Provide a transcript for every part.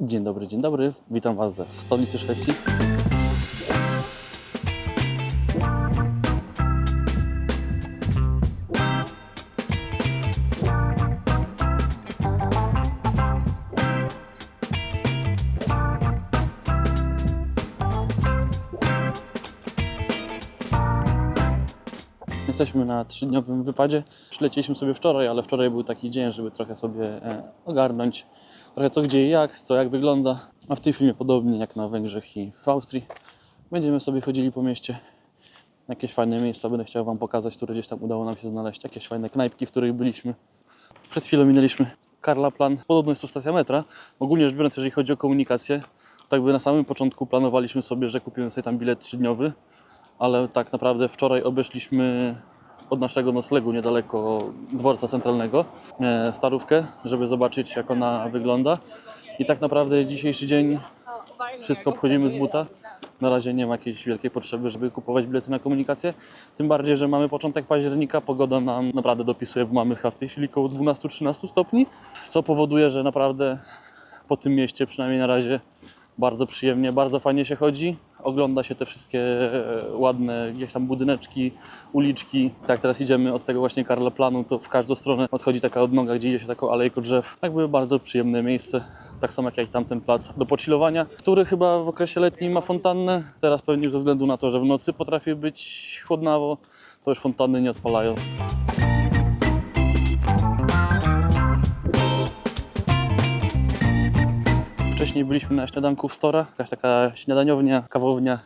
Dzień dobry, dzień dobry. Witam Was ze stolicy Szwecji. Jesteśmy na trzydniowym wypadzie. Przylecieliśmy sobie wczoraj, ale wczoraj był taki dzień, żeby trochę sobie e, ogarnąć trochę co gdzie i jak, co jak wygląda. A w tym filmie podobnie jak na Węgrzech i w Austrii. Będziemy sobie chodzili po mieście. Jakieś fajne miejsca będę chciał Wam pokazać, które gdzieś tam udało nam się znaleźć. Jakieś fajne knajpki, w których byliśmy. Przed chwilą minęliśmy Karla Plan. Podobno jest tu stacja metra. Ogólnie rzecz biorąc, jeżeli chodzi o komunikację, tak by na samym początku planowaliśmy sobie, że kupimy sobie tam bilet trzydniowy, ale tak naprawdę wczoraj obeszliśmy od naszego noclegu niedaleko dworca centralnego e, starówkę, żeby zobaczyć jak ona wygląda. I tak naprawdę dzisiejszy dzień wszystko obchodzimy z buta. Na razie nie ma jakiejś wielkiej potrzeby, żeby kupować bilety na komunikację. Tym bardziej, że mamy początek października, pogoda nam naprawdę dopisuje, bo mamy chyba w tej chwili około 12-13 stopni, co powoduje, że naprawdę po tym mieście, przynajmniej na razie, bardzo przyjemnie, bardzo fajnie się chodzi. Ogląda się te wszystkie e, ładne gdzieś tam budyneczki, uliczki. Tak jak teraz idziemy od tego właśnie Karla Planu, to w każdą stronę odchodzi taka odnoga, gdzie idzie się taką alejką drzew. Jakby bardzo przyjemne miejsce. Tak samo jak i tamten plac do pocilowania, który chyba w okresie letnim ma fontannę. Teraz pewnie już ze względu na to, że w nocy potrafi być chłodnawo, to już fontanny nie odpalają. Wcześniej byliśmy na śniadanku w Stora, jakaś taka śniadaniownia, kawownia,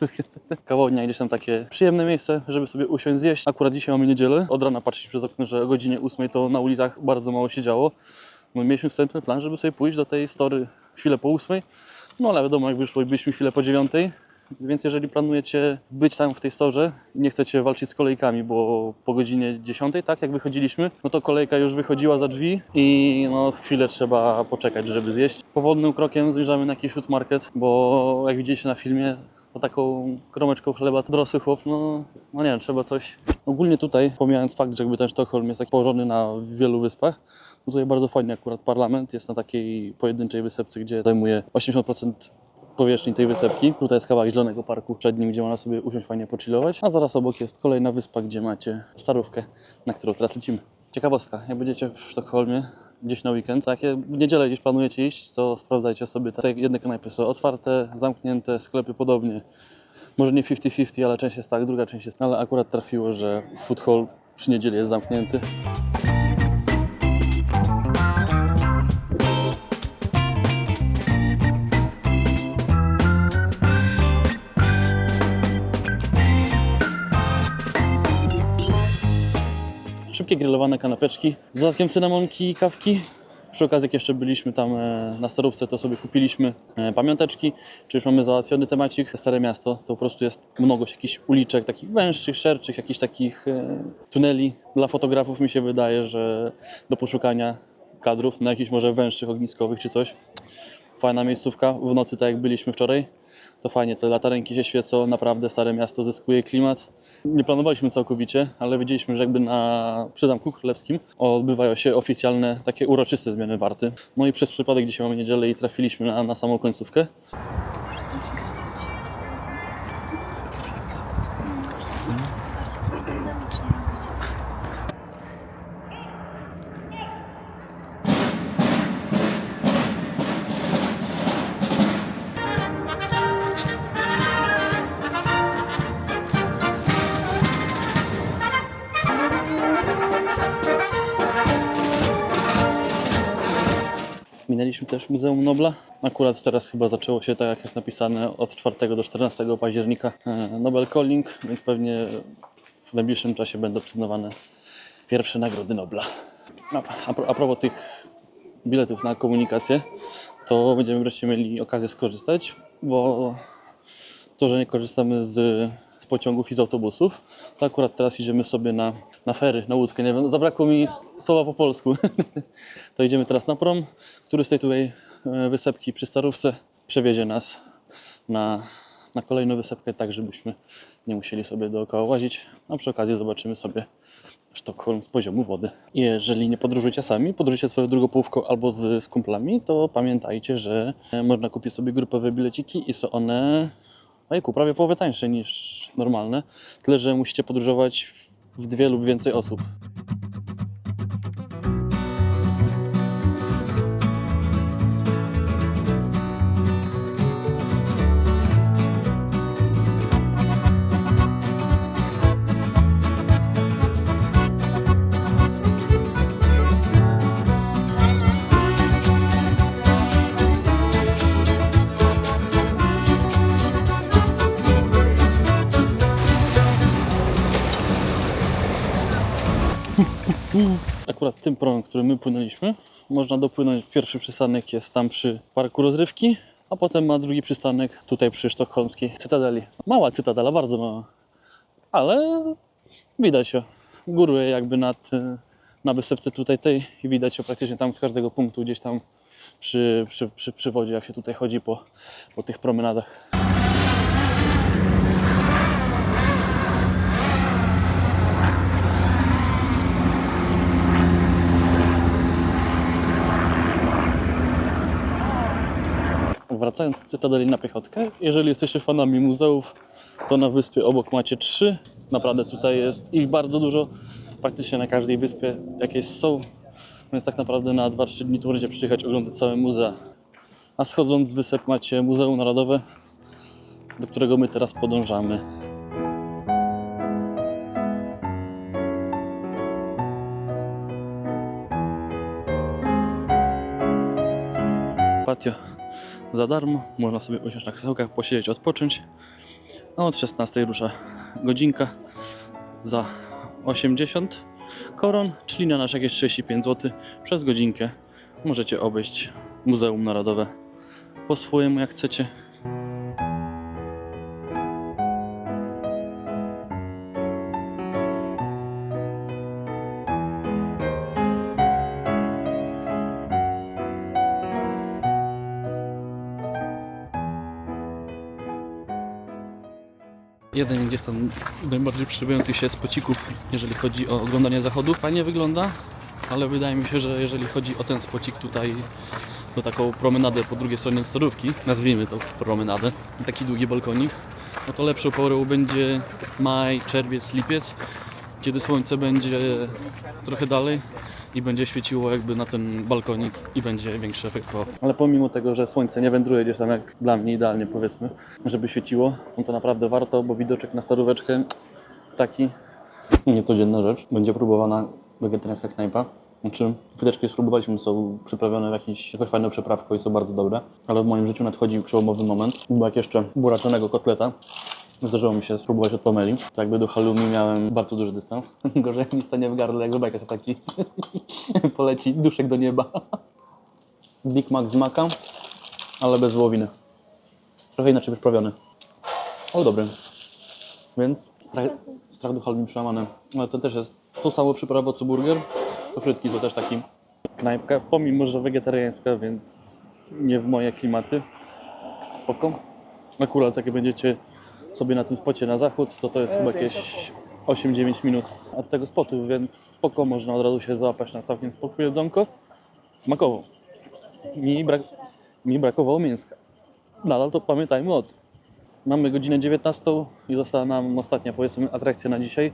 kawownia, gdzieś tam takie przyjemne miejsce, żeby sobie usiąść zjeść. Akurat dzisiaj mamy niedzielę, od rana patrzeć przez okno, że o godzinie 8 to na ulicach bardzo mało się działo. No, mieliśmy wstępny plan, żeby sobie pójść do tej Story chwilę po 8, no ale wiadomo, jak wyszło, byliśmy chwilę po 9. Więc jeżeli planujecie być tam w tej storze i nie chcecie walczyć z kolejkami, bo po godzinie 10, tak jak wychodziliśmy, no to kolejka już wychodziła za drzwi i no chwilę trzeba poczekać, żeby zjeść. Powolnym krokiem zmierzamy na jakiś food market, bo jak widzieliście na filmie, za taką kromeczką chleba dorosły chłop, no, no nie wiem, trzeba coś. Ogólnie tutaj, pomijając fakt, że jakby ten Sztokholm jest tak położony na wielu wyspach, tutaj bardzo fajnie akurat parlament jest na takiej pojedynczej wysepce, gdzie zajmuje 80% powierzchni tej wysepki. Tutaj jest kawałek zielonego parku przed nim, gdzie można sobie usiąść fajnie pochillować. A zaraz obok jest kolejna wyspa, gdzie macie starówkę, na którą teraz lecimy. Ciekawostka, jak będziecie w Sztokholmie gdzieś na weekend, tak w niedzielę gdzieś planujecie iść, to sprawdzajcie sobie, te jedne knajpy są otwarte, zamknięte, sklepy podobnie. Może nie 50-50, ale część jest tak, druga część jest, ale akurat trafiło, że food hall przy niedzieli jest zamknięty. Szybkie grillowane kanapeczki z dodatkiem cynamonki i kawki. Przy okazji, jak jeszcze byliśmy tam e, na starówce, to sobie kupiliśmy e, pamiąteczki. Czy już mamy załatwiony temacik. Stare miasto to po prostu jest mnogość jakichś uliczek, takich węższych, szerszych, jakichś takich e, tuneli. Dla fotografów mi się wydaje, że do poszukania kadrów na jakichś może węższych ogniskowych czy coś. Fajna miejscówka w nocy, tak jak byliśmy wczoraj. To fajnie, te latarenki się świecą, naprawdę Stare Miasto zyskuje klimat. Nie planowaliśmy całkowicie, ale wiedzieliśmy, że jakby na, przy Zamku Królewskim odbywają się oficjalne, takie uroczyste zmiany warty. No i przez przypadek dzisiaj mamy niedzielę i trafiliśmy na, na samą końcówkę. Minęliśmy też Muzeum Nobla. Akurat teraz chyba zaczęło się tak, jak jest napisane, od 4 do 14 października e, Nobel Calling, więc pewnie w najbliższym czasie będą przyznawane pierwsze nagrody Nobla. A, a, a propos tych biletów na komunikację, to będziemy wreszcie mieli okazję skorzystać, bo to, że nie korzystamy z pociągów i z autobusów, to akurat teraz idziemy sobie na, na fery, na łódkę. Nie wiem, zabrakło mi słowa po polsku. to idziemy teraz na prom, który z tej tutaj e, wysepki przy Starówce przewiezie nas na, na kolejną wysepkę, tak żebyśmy nie musieli sobie dookoła łazić. A przy okazji zobaczymy sobie Sztokholm z poziomu wody. Jeżeli nie podróżujecie sami, podróżujecie swoją drugą albo z, z kumplami, to pamiętajcie, że e, można kupić sobie grupowe bileciki i są one ojku, prawie połowę tańsze niż normalne. Tyle, że musicie podróżować w- dwie lub więcej osób. Akurat tym promem, którym my płynęliśmy, można dopłynąć. Pierwszy przystanek jest tam przy parku rozrywki, a potem ma drugi przystanek tutaj przy sztokholmskiej cytadeli. Mała cytadela, bardzo mała, ale widać ją. Góruje jakby nad, e, na wysepce tutaj tej i widać ją praktycznie tam z każdego punktu gdzieś tam przy, przy, przy, przy wodzie, jak się tutaj chodzi po, po tych promenadach. Wracając z Cytadeli na piechotkę, jeżeli jesteście fanami muzeów, to na wyspie obok macie trzy. Naprawdę tutaj jest ich bardzo dużo. Praktycznie na każdej wyspie jakieś są. Więc tak naprawdę na 2-3 dni tu możecie przyjechać oglądać całe muzea. A schodząc z wysep macie Muzeum Narodowe, do którego my teraz podążamy. Patio za darmo, można sobie usiąść na krzesełkach, posiedzieć, odpocząć. A od 16 rusza godzinka za 80 koron, czyli na nasze jakieś 35 zł przez godzinkę. Możecie obejść Muzeum Narodowe po swojemu jak chcecie. Jeden gdzieś tam najbardziej przybywających się spocików, jeżeli chodzi o oglądanie zachodu. Fajnie wygląda, ale wydaje mi się, że jeżeli chodzi o ten spocik tutaj, to taką promenadę po drugiej stronie storówki, nazwijmy to promenadę, taki długi balkonik, no to lepszą porą będzie maj, czerwiec, lipiec, kiedy słońce będzie trochę dalej i będzie świeciło jakby na ten balkonik i będzie większy efekt po. Ale pomimo tego, że słońce nie wędruje gdzieś tam jak dla mnie idealnie powiedzmy, żeby świeciło, no to naprawdę warto, bo widoczek na staróweczkę taki niecodzienna rzecz. Będzie próbowana wegetariańska knajpa. Znaczy, wydeczki spróbowaliśmy, są przyprawione w jakiś, jakąś fajną przyprawką i są bardzo dobre. Ale w moim życiu nadchodzi przełomowy moment, bo jak jeszcze buraczonego kotleta Zdarzyło mi się spróbować od pomeli. To jakby do halloumi miałem bardzo duży dystans. Gorzej mi stanie w gardle, jak bajka taki poleci duszek do nieba. Big Mac z maka, ale bez wołowiny. Trochę inaczej przyprawiony. Ale dobry. Więc strach, strach do halloumi przełamany. Ale to też jest to samo przyprawo co burger. To frytki to też taki knajpka, pomimo że wegetariańska, więc nie w moje klimaty. Spoko. Akurat takie będziecie sobie na tym spocie na zachód, to to jest chyba jakieś 8-9 minut od tego spotu, więc spoko, można od razu się załapać na całkiem spokojne jedzonko. Smakowo. Mi, brak, mi brakowało mięska. Nadal to pamiętajmy o tym. Mamy godzinę 19 i została nam ostatnia, powiedzmy, atrakcja na dzisiaj.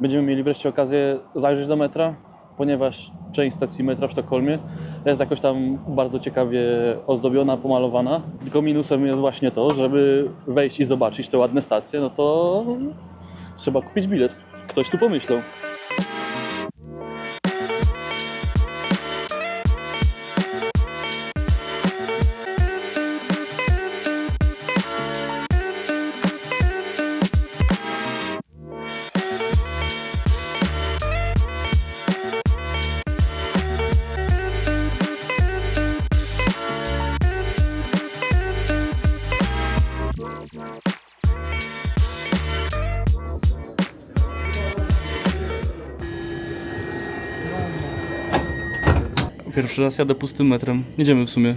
Będziemy mieli wreszcie okazję zajrzeć do metra, ponieważ część stacji metra w Sztokholmie jest jakoś tam bardzo ciekawie ozdobiona, pomalowana. Tylko minusem jest właśnie to, żeby wejść i zobaczyć te ładne stacje, no to trzeba kupić bilet. Ktoś tu pomyślał. Pierwszy raz jadę pustym metrem. Idziemy w sumie.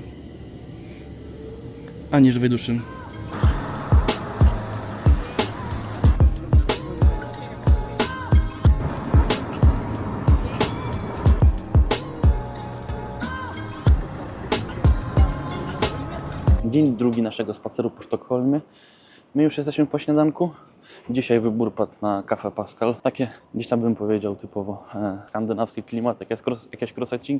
Ani żywej duszy. Dzień drugi naszego spaceru po Sztokholmie. My już jesteśmy po śniadanku. Dzisiaj wybór padł na Cafe Pascal. Takie, gdzieś tam bym powiedział, typowo e, skandynawski klimat. Jakieś, kros, jakieś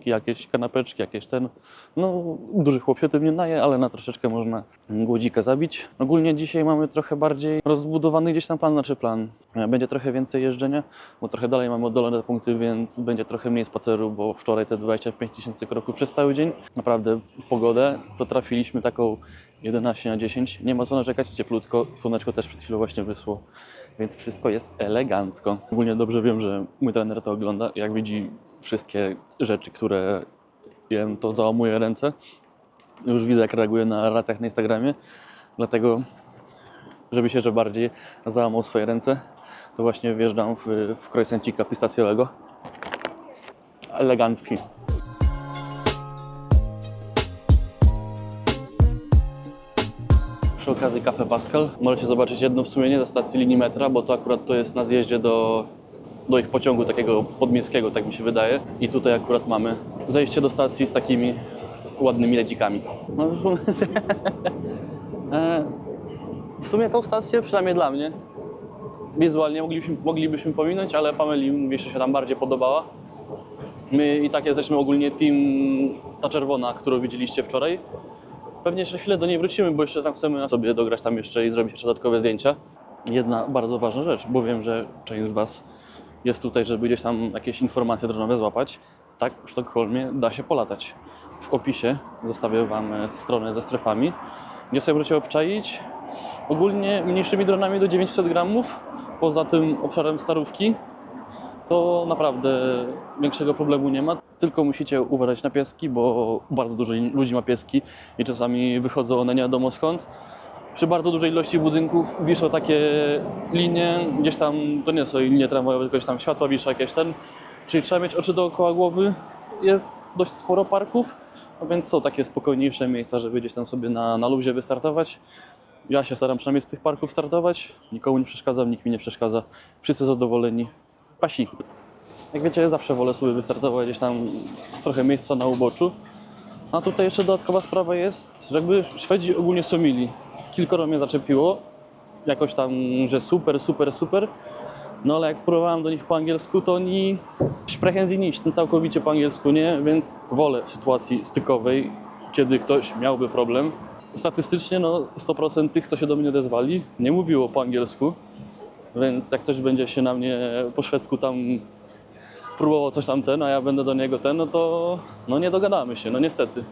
jakieś kanapeczki, jakieś ten... No, duży chłop się tym nie naje, ale na troszeczkę można głodzika zabić. Ogólnie dzisiaj mamy trochę bardziej rozbudowany gdzieś tam plan, znaczy plan. E, Będzie trochę więcej jeżdżenia, bo trochę dalej mamy oddolone punkty, więc będzie trochę mniej spaceru, bo wczoraj te 25 tysięcy kroków przez cały dzień. Naprawdę pogodę to trafiliśmy taką 11 na 10. Nie ma co narzekać, cieplutko. Słoneczko też przed chwilą właśnie wysło, więc wszystko jest elegancko. Ogólnie dobrze wiem, że mój trener to ogląda. Jak widzi wszystkie rzeczy, które jem, to załamuje ręce. Już widzę, jak reaguje na relacjach na Instagramie. Dlatego, żeby się jeszcze bardziej załamał swoje ręce, to właśnie wjeżdżam w, w croissancika pistacjowego. Elegancki. Przy okazji Cafe Pascal możecie zobaczyć jedno wspomnienie ze stacji linii metra, bo to akurat to jest na zjeździe do, do ich pociągu takiego podmiejskiego, tak mi się wydaje. I tutaj akurat mamy zejście do stacji z takimi ładnymi ledzikami. No, w sumie, E, w sumie tą stację, przynajmniej dla mnie, wizualnie moglibyśmy, moglibyśmy pominąć, ale Pameli że się tam bardziej podobała. My i tak jesteśmy ogólnie team ta czerwona, którą widzieliście wczoraj. Pewnie jeszcze chwilę do niej wrócimy, bo jeszcze tam chcemy sobie dograć tam jeszcze i zrobić jeszcze dodatkowe zdjęcia. Jedna bardzo ważna rzecz, bo wiem, że część z Was jest tutaj, żeby gdzieś tam jakieś informacje dronowe złapać. Tak, w Sztokholmie da się polatać. W opisie zostawię Wam e, stronę ze strefami, gdzie sobie możecie obczaić. Ogólnie mniejszymi dronami do 900 gramów, poza tym obszarem starówki, to naprawdę większego problemu nie ma. Tylko musicie uważać na pieski, bo bardzo dużo ludzi ma pieski i czasami wychodzą one nie wiadomo skąd. Przy bardzo dużej ilości budynków wiszą takie linie, gdzieś tam, to nie są linie tramwajowe, tylko gdzieś tam światła wiszą jakieś ten, czyli trzeba mieć oczy dookoła głowy. Jest dość sporo parków, a więc są takie spokojniejsze miejsca, żeby gdzieś tam sobie na, na luzie wystartować. Ja się staram przynajmniej z tych parków startować, nikomu nie przeszkadzam, nikt mi nie przeszkadza, wszyscy zadowoleni. Jak wiecie, ja zawsze wolę sobie wystartować gdzieś tam trochę miejsca na uboczu. A tutaj jeszcze dodatkowa sprawa jest, że jakby Szwedzi ogólnie są mili. Kilkoro mnie zaczepiło, jakoś tam, że super, super, super. No ale jak próbowałem do nich po angielsku, to oni sprechen sie nicht, ten całkowicie po angielsku nie, więc wolę w sytuacji stykowej, kiedy ktoś miałby problem. Statystycznie no 100% tych, co się do mnie odezwali, nie mówiło po angielsku, więc jak ktoś będzie się na mnie po szwedzku tam próbował coś tam ten, a ja będę do niego ten, no to no nie dogadamy się, no niestety.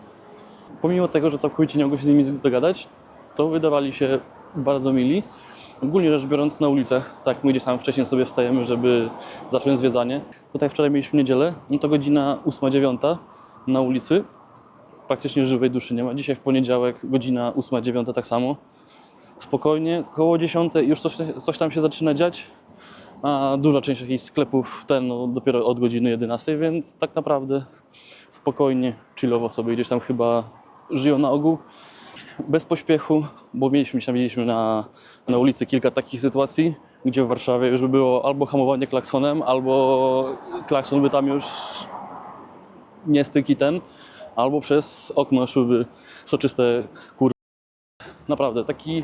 Pomimo tego, że całkowicie nie mogłem się z nimi dogadać, to wydawali się bardzo mili. Ogólnie rzecz biorąc na ulicach, tak my gdzieś tam wcześniej sobie wstajemy, żeby zacząć zwiedzanie. Tutaj wczoraj mieliśmy niedzielę, no to godzina 8-9 na ulicy. Praktycznie żywej duszy nie ma. Dzisiaj w poniedziałek godzina 8-9 tak samo. Spokojnie, koło 10 już coś, coś tam się zaczyna dziać a duża część jakichś sklepów ten no, dopiero od godziny 11, więc tak naprawdę spokojnie, chillowo sobie gdzieś tam chyba żyją na ogół. Bez pośpiechu, bo mieliśmy, mieliśmy na, na ulicy kilka takich sytuacji, gdzie w Warszawie już by było albo hamowanie klaksonem, albo klakson by tam już nie styki ten, albo przez okno szłyby soczyste kur... Naprawdę, taki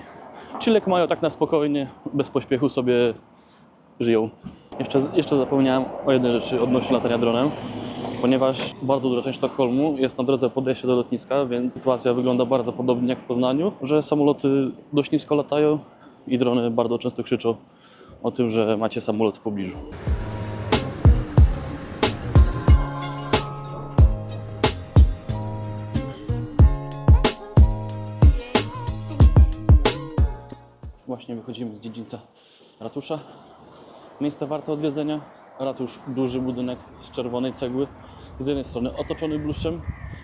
chillek mają tak na spokojnie, bez pośpiechu sobie żyją. Jeszcze, jeszcze zapomniałem o jednej rzeczy odnośnie latania dronem, ponieważ bardzo duża część Sztokholmu jest na drodze podejścia do lotniska, więc sytuacja wygląda bardzo podobnie jak w Poznaniu, że samoloty dość nisko latają i drony bardzo często krzyczą o tym, że macie samolot w pobliżu. Właśnie wychodzimy z dziedzińca ratusza. Miejsce warte odwiedzenia. Ratusz, duży budynek z czerwonej cegły. Z jednej strony otoczony bluszczem.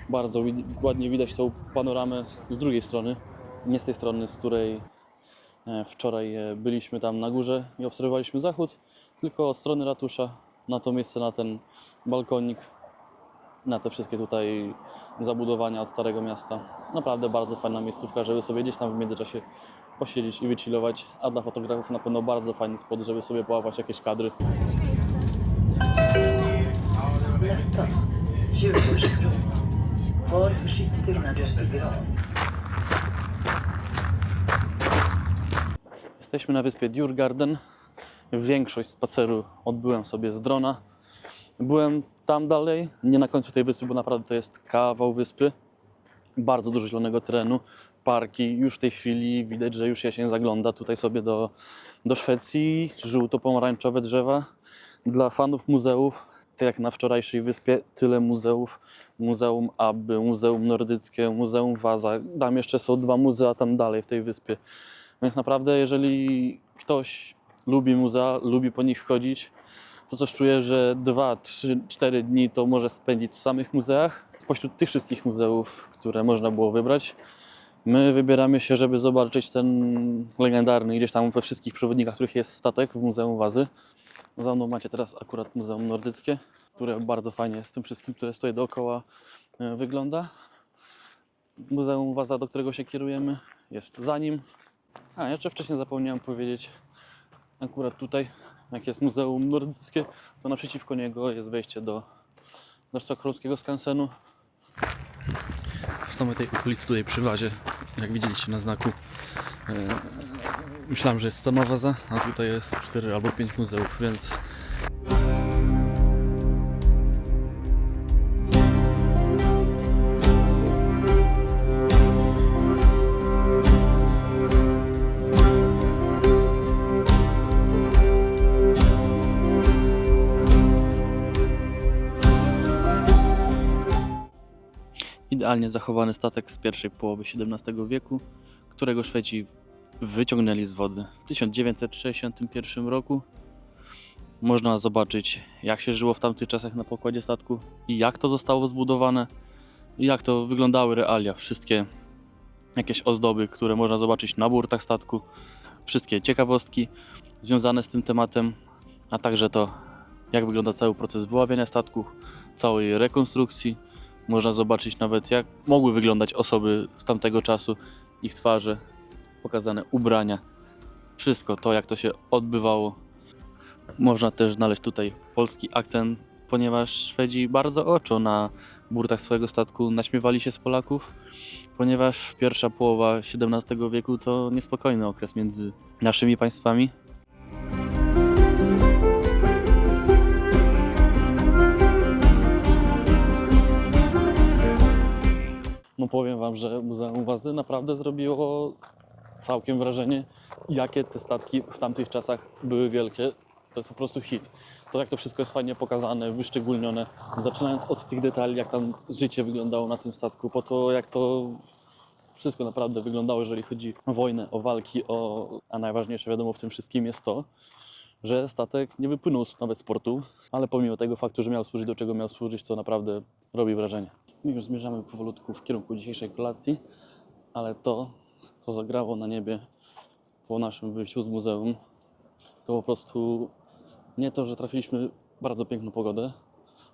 Bardzo ładnie widać tą panoramę z drugiej strony. Nie z tej strony, z której e, wczoraj e, byliśmy tam na górze i obserwowaliśmy zachód, tylko od strony ratusza na to miejsce, na ten balkonik, na te wszystkie tutaj zabudowania od Starego Miasta. Naprawdę bardzo fajna miejscówka, żeby sobie gdzieś tam w międzyczasie posiedzieć i wychillować, a dla fotografów na pewno bardzo fajny spot, żeby sobie połapać jakieś kadry. Jesteśmy na wyspie Djurgarden. Większość spaceru odbyłem sobie z drona. Byłem tam dalej, nie na końcu tej wyspy, bo naprawdę to jest kawał wyspy. Bardzo dużo zielonego terenu, parki. Już w tej chwili widać, że już się zagląda tutaj sobie do, do Szwecji. Żółto-pomarańczowe drzewa. Dla fanów muzeów, tak jak na wczorajszej wyspie, tyle muzeów. Muzeum Abby, Muzeum Nordyckie, Muzeum Waza. Tam jeszcze są dwa muzea tam dalej w tej wyspie. Więc naprawdę, jeżeli ktoś lubi muzea, lubi po nich chodzić, to coś czuję, że 2, 3, 4 dni to może spędzić w samych muzeach. Spośród tych wszystkich muzeów, które można było wybrać, my wybieramy się, żeby zobaczyć ten legendarny, gdzieś tam we wszystkich przewodnikach, których jest statek w Muzeum Wazy. Za mną macie teraz akurat Muzeum Nordyckie, które bardzo fajnie z tym wszystkim, które stoi dookoła, e, wygląda. Muzeum Waza, do którego się kierujemy, jest za nim. A, jeszcze wcześniej zapomniałem powiedzieć, akurat tutaj, jak jest Muzeum Nordyckie, to naprzeciwko niego jest wejście do, do sztokholmskiego skansenu. W samej tej okolicy tutaj przy wazie, jak widzieliście na znaku, e, myślałem, że jest sama waza, a tutaj jest 4 albo 5 muzeów, więc idealnie zachowany statek z pierwszej połowy XVII wieku, którego Szwedzi wyciągnęli z wody w 1961 roku. Można zobaczyć, jak się żyło w tamtych czasach na pokładzie statku i jak to zostało zbudowane, jak to wyglądały realia. Wszystkie jakieś ozdoby, które można zobaczyć na burtach statku, wszystkie ciekawostki związane z tym tematem, a także to, jak wygląda cały proces wyławiania statku, całej rekonstrukcji. Można zobaczyć nawet, jak mogły wyglądać osoby z tamtego czasu, ich twarze, pokazane ubrania, wszystko to, jak to się odbywało. Można też znaleźć tutaj polski akcent, ponieważ Szwedzi bardzo oczo na burtach swojego statku naśmiewali się z Polaków, ponieważ pierwsza połowa XVII wieku to niespokojny okres między naszymi państwami. No powiem wam, że Muzeum Wazy naprawdę zrobiło całkiem wrażenie, jakie te statki w tamtych czasach były wielkie. To jest po prostu hit. To jak to wszystko jest fajnie pokazane, wyszczególnione, zaczynając od tych detali, jak tam życie wyglądało na tym statku, po to jak to wszystko naprawdę wyglądało, jeżeli chodzi o wojnę, o walki, o... a najważniejsze wiadomo w tym wszystkim jest to, że statek nie wypłynął nawet z portu, ale pomimo tego faktu, że miał służyć do czego miał służyć, to naprawdę robi wrażenie. My już zmierzamy powolutku w kierunku dzisiejszej kolacji, ale to, co zagrało na niebie po naszym wyjściu z muzeum, to po prostu nie to, że trafiliśmy bardzo piękną pogodę,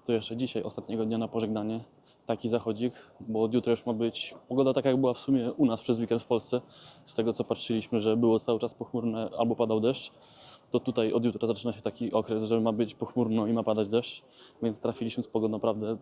to jeszcze dzisiaj, ostatniego dnia na pożegnanie, taki zachodzik, bo od jutra już ma być pogoda taka, jak była w sumie u nas przez weekend w Polsce. Z tego, co patrzyliśmy, że było cały czas pochmurne albo padał deszcz, to tutaj od jutra zaczyna się taki okres, że ma być pochmurno i ma padać deszcz, więc trafiliśmy z pogodą naprawdę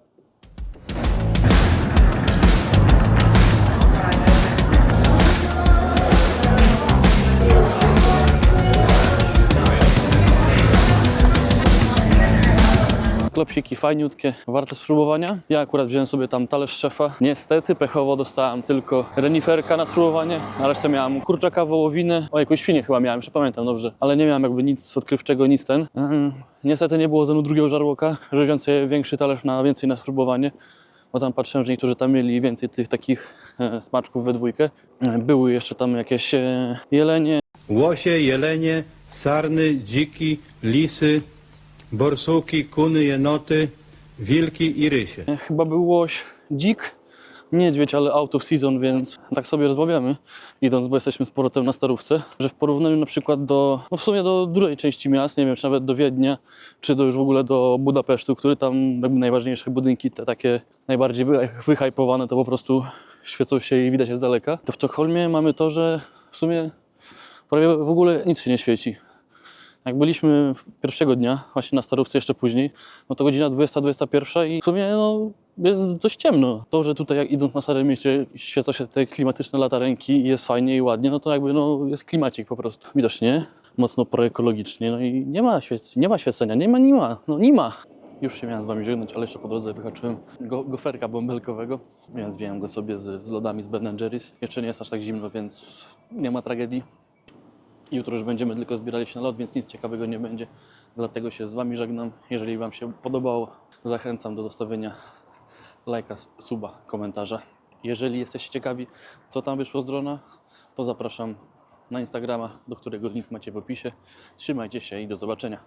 Klopsiki fajniutkie, warte spróbowania. Ja akurat wziąłem sobie tam talerz szefa. Niestety pechowo dostałem tylko reniferka na spróbowanie, na resztę miałem kurczaka, wołowinę, o jakąś świnię chyba miałem, jeszcze pamiętam dobrze, ale nie miałem jakby nic odkrywczego, nic ten. Ym, Niestety nie było ze mną drugiego żarłoka, że wziąłem sobie większy talerz na więcej na spróbowanie, bo tam patrzyłem, że niektórzy tam mieli więcej tych takich e, smaczków we dwójkę. E, Były jeszcze tam jakieś e, jelenie, Łosie, jelenie, sarny, dziki, lisy, borsuki, kuny, jenoty, wilki i rysie. Chyba był łoś dzik, niedźwiedź, ale out of season, więc tak sobie rozmawiamy, idąc, bo jesteśmy z powrotem na starówce, że w porównaniu na przykład do, no w sumie do dużej części miast, nie wiem, czy nawet do Wiednia, czy do już w ogóle do Budapesztu, który tam jakby najważniejsze budynki, te takie najbardziej wy- wyhypowane, to po prostu świecą się i widać je z daleka. To w Sztokholmie mamy to, że w sumie prawie w ogóle nic się nie świeci. Jak byliśmy pierwszego dnia, właśnie na starówce jeszcze później, no to godzina 20-21 i w sumie no, jest dość ciemno. To, że tutaj jak idąc na Starym Mieście świecą się te klimatyczne latarenki i jest fajnie i ładnie, no to jakby no, jest klimacik po prostu. Widocznie mocno proekologicznie, no i nie ma, świec, nie ma świecenia, nie ma, nie ma, no nie ma. Już się miałem z wami żegnać, ale jeszcze po drodze wyhaczyłem go, goferka bąbelkowego, więc wziąłem go sobie z, z lodami z Ben Jerry's. Jeszcze nie jest aż tak zimno, więc nie ma tragedii. Jutro już będziemy tylko zbierali się na lot, więc nic ciekawego nie będzie. Dlatego się z Wami żegnam. Jeżeli Wam się podobało, zachęcam do zostawienia lajka, suba, komentarza. Jeżeli jesteście ciekawi, co tam wyszło z drona, to zapraszam na Instagrama, do którego link macie w opisie. Trzymajcie się i do zobaczenia.